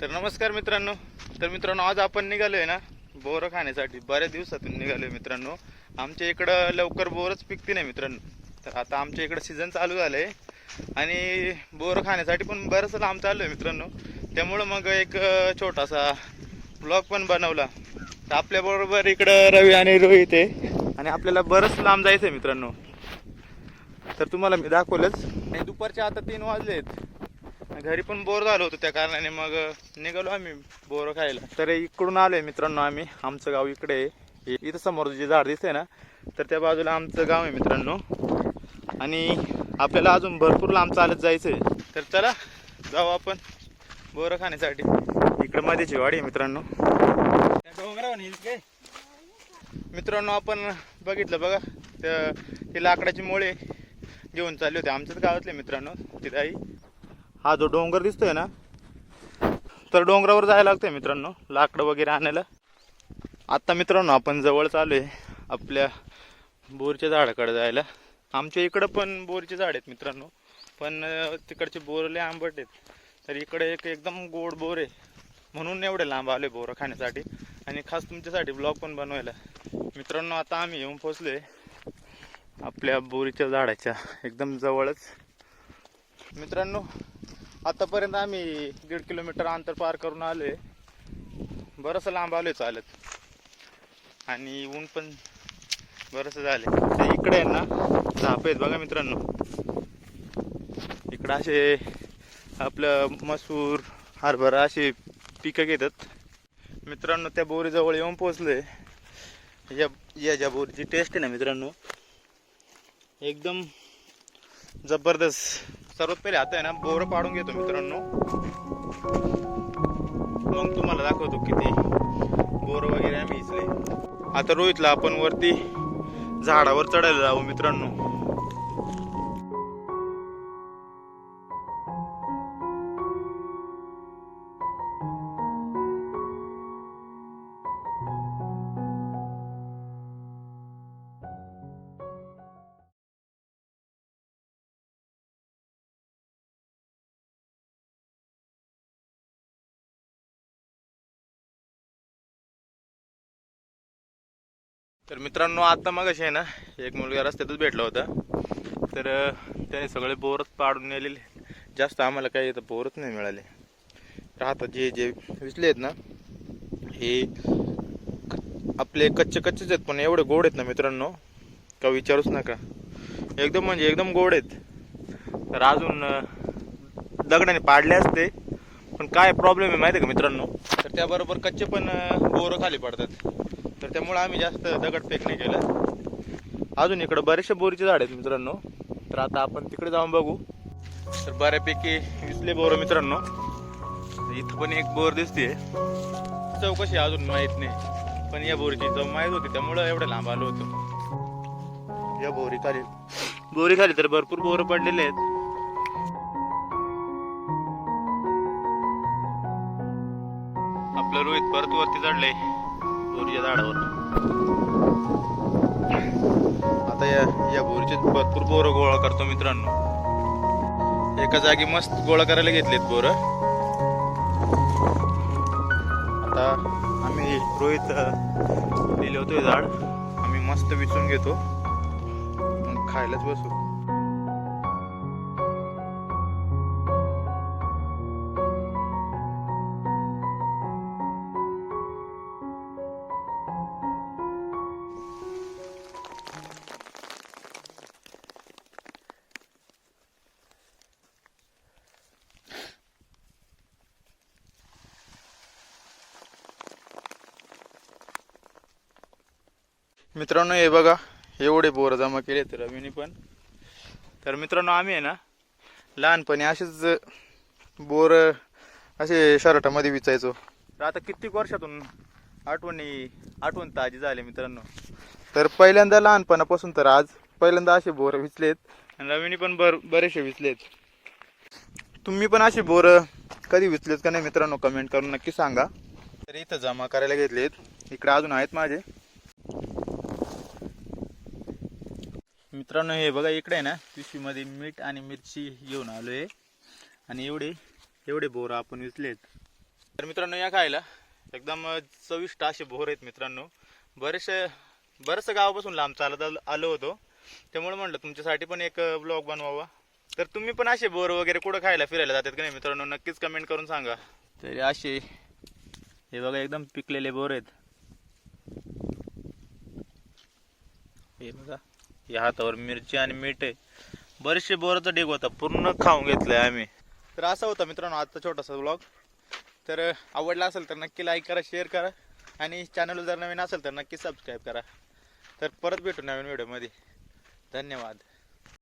तर नमस्कार मित्रांनो. तर मित्रांनो आज आपण निघालो आहे ना बोरं खाण्यासाठी. बऱ्याच दिवसातून निघालो आहे मित्रांनो. आमच्या इकडं लवकर बोरच पिकते नाही मित्रांनो. तर आता आमच्या इकडं सीझन चालू झालं आहे आणि बोरं खाण्यासाठी पण बरंच लांब चालू आहे मित्रांनो. त्यामुळं मग एक छोटासा ब्लॉग पण बनवला. तर आपल्याबरोबर इकडं रवी आणि रोहित आहे. आणि आपल्याला बरंच लांब जायचं आहे मित्रांनो. तर तुम्हाला मी दाखवलंच. आणि दुपारचे आता तीन वाजले आहेत घरी पण बोर झालो होतो त्या कारणाने मग निघालो आम्ही बोर खायला. तर इकडून आलोय मित्रांनो आम्ही. आमचं गाव इकडे आहे. हे इथं समोर जे झाड दिसते ना तर त्या बाजूला आमचं गाव आहे मित्रांनो. आणि आपल्याला अजून भरपूर लांब चालत जायचंय. तर चला जाऊ आपण बोरं खाण्यासाठी. इकडं मध्येची वाडी आहे मित्रांनो. मित्रांनो आपण बघितलं बघा. तर ते लाकडाची मोळे घेऊन चालले होते आमच्याच गावातले मित्रांनो तिथे आई. हा जो डोंगर दिसतोय ना तर डोंगरावर जायला लागतंय मित्रांनो लाकडं वगैरे आणायला. आत्ता मित्रांनो आपण जवळ चालू आहे आपल्या बोरच्या झाडाकडे जायला. आमच्या इकडं पण बोरचे झाड आहेत मित्रांनो पण तिकडचे बोर लय आंबट आहेत. तर इकडे एक एकदम गोड बोर आहे. म्हणून एवढे लांब आले बोरं खाण्यासाठी. आणि खास तुमच्यासाठी ब्लॉग पण बनवायला. मित्रांनो आता आम्ही येऊन पोचलोय आपल्या बोरीच्या झाडाच्या एकदम जवळच. मित्रांनो आतापर्यंत आम्ही दीड किलोमीटर अंतर पार करून आलोय. बरंचसं लांब आलोय चालत. आणि ऊन पण बरंचसं झाले ते इकडे आहे ना झाप आहेत बघा मित्रांनो. इकडं असे आपलं मसूर हरभरा अशी पिकं घेतात. मित्रांनो त्या बोरीजवळ येऊन पोचलोय या या ज्या बोरीची टेस्ट आहे ना मित्रांनो एकदम जबरदस्त. सर्वात पहिले आता आहे ना बोरं पाडून घेतो मित्रांनो. मग तुम्हाला दाखवतो किती बोरं वगैरे आम्ही इचले आता रोहितला आपण वरती झाडावर चढायला जाऊ मित्रांनो. तर मित्रांनो आता मग आहे ना एक मुलगा रस्त्यातच भेटला होता. तर त्याने सगळे बोरच पाडून नेलेले. जास्त आम्हाला काही तर बोरच नाही मिळाले. तर आता जे जे विचले आहेत ना हे आपले कच्चे कच्चेच आहेत पण एवढे गोड आहेत ना मित्रांनो का विचारूच नका. एकदम म्हणजे एकदम गोड आहेत. तर अजून दगडाने पाडले असते. पण काय प्रॉब्लेम आहे माहिती आहे का मित्रांनो? तर त्याबरोबर कच्चे पण बोरं खाली पडतात. तर त्यामुळे आम्ही जास्त दगड फेक नाही केलं. अजून इकडं बरेचसे बोरीचे झाड आहेत मित्रांनो. तर आता आपण तिकडे जाऊन बघू. तर बऱ्यापैकी विसले बोर मित्रांनो. इथं पण एक बोर दिसते चौकशी अजून माहीत नाही. पण या बोरीची चव माहीत होती त्यामुळं एवढं लांब आलो होतो. या बोरी खाली बोरी खाली तर भरपूर बोरं पडलेले आहेत. आपलं रोहित परत वरती चढलंय. बोरीच्या झाडावर. आता या या बोरीचे भरपूर बोरं गोळा करतो मित्रांनो. एका जागी मस्त गोळा करायला घेतलेत बोरं. आता आम्ही रोहित दिले होतो झाड. आम्ही मस्त विचून घेतो. मग खायलाच बसू. मित्रांनो हे बघा एवढे बोर जमा केले तर रवीने पण. तर मित्रांनो आम्ही आहे ना लहानपणी असेच बोर असे शर्टामध्ये विचायचो. तर आता कित्येक वर्षातून आठवणी आठवण ताजी झाली मित्रांनो. तर पहिल्यांदा लहानपणापासून तर आज पहिल्यांदा असे बोर विचलेत आणि रवीने पण बर बरेचसे विचलेत. तुम्ही पण असे बोर कधी विचलेत का नाही मित्रांनो कमेंट करून नक्की सांगा. तर इथं जमा करायला घेतलेत. इकडे अजून आहेत माझे. मित्रांनो हे बघा इकडे आहे ना पिशवीमध्ये मीठ आणि मिरची घेऊन आलो आहे आणि एवढे एवढे बोर आपण विचलेत. तर मित्रांनो या खायला एकदम चविष्ट असे बोर आहेत मित्रांनो. बरेचसे बरंचसं गावापासून लांब चालत आल- आलो होतो. त्यामुळे म्हणलं तुमच्यासाठी पण एक ब्लॉग बनवावा. तर तुम्ही पण असे बोर वगैरे कुठं खायला फिरायला जातात का नाही मित्रांनो? नक्कीच कमेंट करून सांगा. तरी असे हे बघा एकदम पिकलेले बोर आहेत. हे बघा. या हातावर मिरची आणि मीठ आहे. बरेचसे बोराचा डेग होता पूर्ण खाऊन घेतलंय आम्ही. तर असा होता मित्रांनो आजचा छोटासा ब्लॉग तर आवडला असेल तर नक्की लाईक करा शेअर करा आणि चॅनल जर नवीन असेल तर नक्की सबस्क्राईब करा. तर परत भेटू नवीन व्हिडिओमध्ये धन्यवाद.